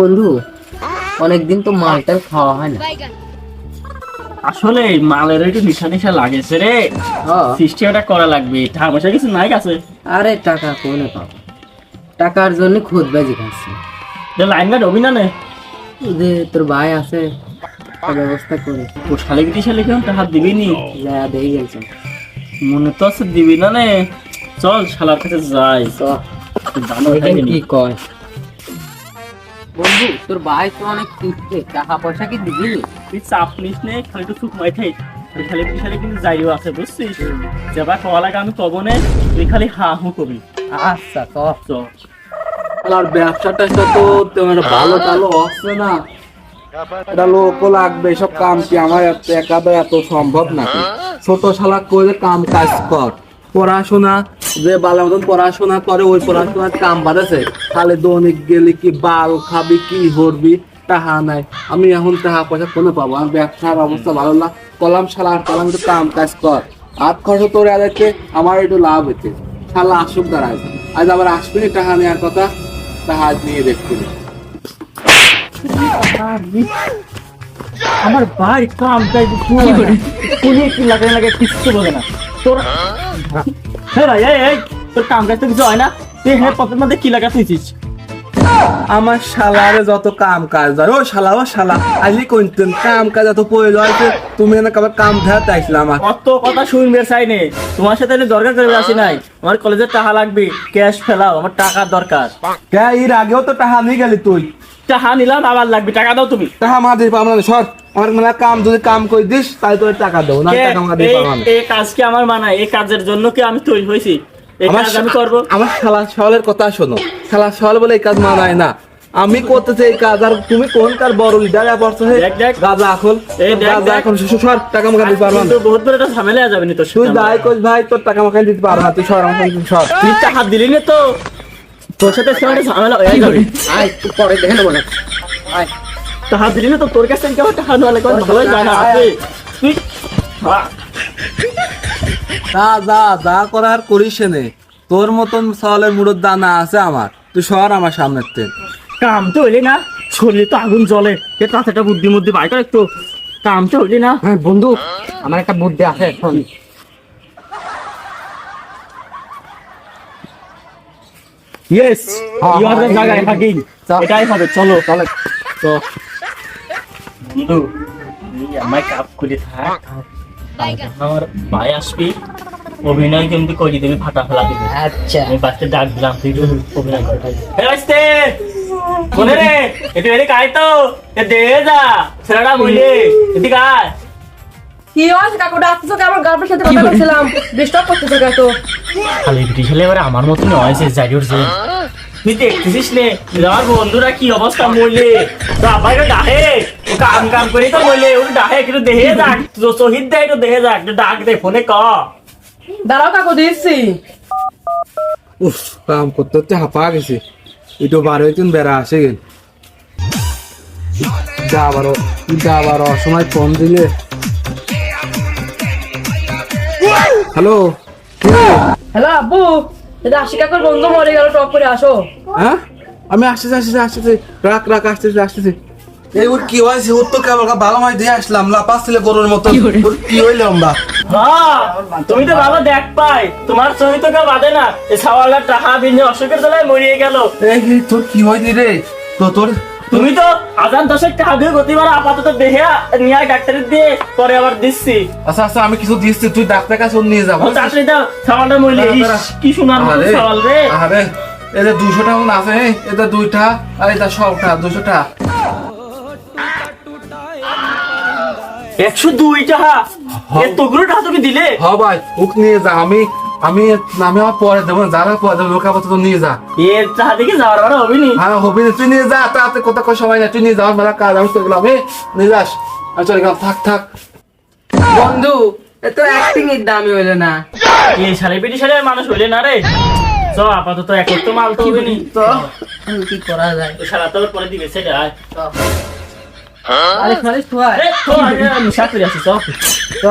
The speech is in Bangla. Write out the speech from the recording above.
বন্ধু অনেকদিন তো মালটাল খাওয়া হয় না। আসলে মালের একটু নিশা নিশা লাগেছে রে। হ্যাঁ। সিস্টেমটা করা লাগবে। টাকা পয়সা কিছু নাই কাছে। আরে টাকা কোনে পাবো টাকার জন্য খুদ বাজি খাচ্ছি লাইন গার্ড না। যে তোর ভাই আছে। ব্যবস্থা করে। ও শালিগিটি শালিকে টাকা দিবি নি? যা দেখে গেছে মনে তো আছে দিবি না নে। চল শালার কাছে যাই। তো জানো কি কয়? বন্ধু তোর ভাই তো অনেক কিনছে টাকা পয়সা কি দিবি? তুই চাপ নিস নে খালি একটু সুখ মাই থাই খালি পিছালে কিন্তু যাইও আছে বুঝছিস? যেবার কওয়া লাগে আমি কব নে তুই খালি হা হু কবি। আচ্ছা তো চল আর ব্যবসাটা তো তোমার ভালো টালো হচ্ছে না। এটা লাগবে সব কাম কি আমার এত- একাদা এত সম্ভব নাকি? ছোট শালা করে কাম কাজ কর। পড়াশোনা যে বালা মতন পড়াশোনা করে ওই পড়াশোনার কাম বাড়েছে তাহলে দৈনিক গেলে কি বাল খাবি কি করবি টাহা নাই। আমি এখন টাকা পয়সা কোনো পাবো? আমার ব্যবসার অবস্থা ভালো না। কলাম শালা আর কলাম একটু কাম কাজ কর। আট খরচ তোর আদায়কে আমার একটু লাভ হচ্ছে শালা আসুক দাঁড়ায় আজ আবার আসবি না টাকা নেওয়ার কথা? টাকা আজ নিয়ে দেখবি আমার ভাই কাম তাই কি লাগে লাগে কিচ্ছু বোঝে না। তোর হ্যাঁ এই এই তোর কাম কাজ তো কিছু হয় না। তুই পকেট মধ্যে কি লাগা তুইছিস? আমার শালারে যত কাম কাজ ও শালা ও শালা কাম কাজ এত হয়েছে তুমি না কাবার কাম ধরাতে আমার। কত কথা শুনবে চাই নে তোমার সাথে আমি দরকার করে আসি নাই। আমার কলেজের টাকা লাগবে ক্যাশ ফেলাও আমার টাকার দরকার। কে এর আগেও তো টাকা নিয়ে গেলি তুই। টাকা নিলাম আবার লাগবে টাকা দাও তুমি। টাকা মা দিয়ে পাবো সর। আমার মানে কাম যদি কাম করে দিস তাই তোর টাকা দেবো না টাকা এই- পাবো না। এই কাজ কি আমার মানায় এই কাজের জন্য কি আমি তৈরি এই আমার কাজ আমি করব? আমার শালা কথা শোনো। শালা বলে এই কাজ মানায় না। আমি করতেছি এই কাজ আর তুমি কোন কার বড় লিডার পড়ছো। গাজা এখন গাজা এখন শিশু সর টাকা মাখা দিতে পারব না। বহুত বড় একটা ঝামেলা যাবে নি তোর তুই। যাই কইস ভাই তোর টাকা মাখা দিতে পারব না তুই সর আমার তুই সর তুই টাকা দিলি না তো। তোর সাথে ঝামেলা হয়ে যাবে। আয় পরে দেখে নেব না। আয়। টাকা দিলি না তো তোর কাছে থেকে আমার টাকা নেওয়া লাগবে ভালো যায় না আপনি তুই যা যা যা করার করিস নে। তোর মতন সওয়ালের মুড়োর দানা আছে আমার। তুই সর আমার সামনের তে কাম তো হইলি না শরীরে তো আগুন জ্বলে। এ তাতে বুদ্ধি মধ্যে বাইর কর একটু। কাম তো হইলি না। হ্যাঁ বন্ধু আমার একটা বুদ্ধি আছে শোন ইয়েস ইউ আর দ্য জায়গা। এটাই হবে চলো। চলো। তো বন্ধু এই আমার কাপ খুলে থাক। আমার ভাই আসবি অভিনয় কিন্তু করি দেবে ফাটা ফেলা দিবে। আচ্ছা। আমি বাসতে ডাক দিলাম তুই অভিনয় কর হে বাসতে কোনে রে একটু এদিকে আয় তো দে যা ছেলেটা এদিকে আয়। কি হয়েছে কাকু? ডাকতেছো আমার গার্লফ্রেন্ড সাথে কথা বলছিলাম। ডিস্টার্ব করতেছো কেন তো খালি বিটি ছেলে এবারে আমার মতন হয়েছে যাই উঠছে। তুই দেখতেছিস নে আমার বন্ধুরা কি অবস্থা মরলে? তো আবার কাম কাম করে তো ও ডাহে একটু দেহে যাক। তো শহীদ দেয় একটু দেহে যাক। একটু ডাক দে ফোনে ক। দাঁড়াও কাকু দিচ্ছি। উফ কাম করতে করতে হাঁপা গেছে। একটু বার হইতেন বেড়া আসে গেল। যা আবার যা আবার অসময় ফোন দিলে। হ্যালো হ্যালো আব্বু এটা আশি কাকুর বন্ধু মরে গেল টক করে আসো হ্যাঁ আমি আসতেছি আসতেছি আসতেছি। রাখ রাখ আসতেছি আসতেছি। এই ওর কি হয়েছে? ওর তো কেবল ভালো মাছ দিয়ে আসলাম লাপাস ছিল গরুর মতো। ওর কি হইলে আমরা? হ্যাঁ তুমি তো ভালো দেখ পাই তোমার ছবি তো কেউ বাদে না। এই সাওয়ালার টাকা বিনে অসুখের জ্বালায় মরিয়ে গেল। এই এই, তোর কি হয়েছে রে? তো তোর তুমি তো আজান দশেক টাকা দিয়ে গতিবার আপাতত দেহে নিয়ে আয় ডাক্তারের দিয়ে পরে আবার দিচ্ছি। আচ্ছা আচ্ছা আমি কিছু দিচ্ছি তুই ডাক্তার কাছে নিয়ে যাব চাকরি দাও সাওয়ালটা। কি শোনার সাওয়াল রে। আরে দুশো টাকা মনে আছে এতে দুইটা আর এটা সবটা দুশো টাকা। একশো দুই টাকা। এ টাকা তুমি দিলে? হ ভাই ওক নিয়ে যা। আমি আমি আমি আমার পরে দেবো যারা পরে দেবো লোক আপাতত নিয়ে যা। এর টাকা দেখে যাওয়ার বার হবে নি? হ্যাঁ হবি না। তুই নিয়ে যা তাতে কথা কয় সময় না। তুই নিয়ে যাওয়ার মেলা কাজ আমি তো গেলাম নিয়ে যাস। আমি চলে গেলাম থাক থাক। বন্ধু এত অ্যাক্টিং এর দামি হইল না। এই সাড়ে পেটি সাড়ে মানুষ হইলে না রে। চ আপাতত এক তো মাল তো হবে নি। তো? কি করা যায়? সারা তো পরে দিবে সেটা আয় আরে খালি তুই এ, তো আগে নিশা করে আসিস চ। তো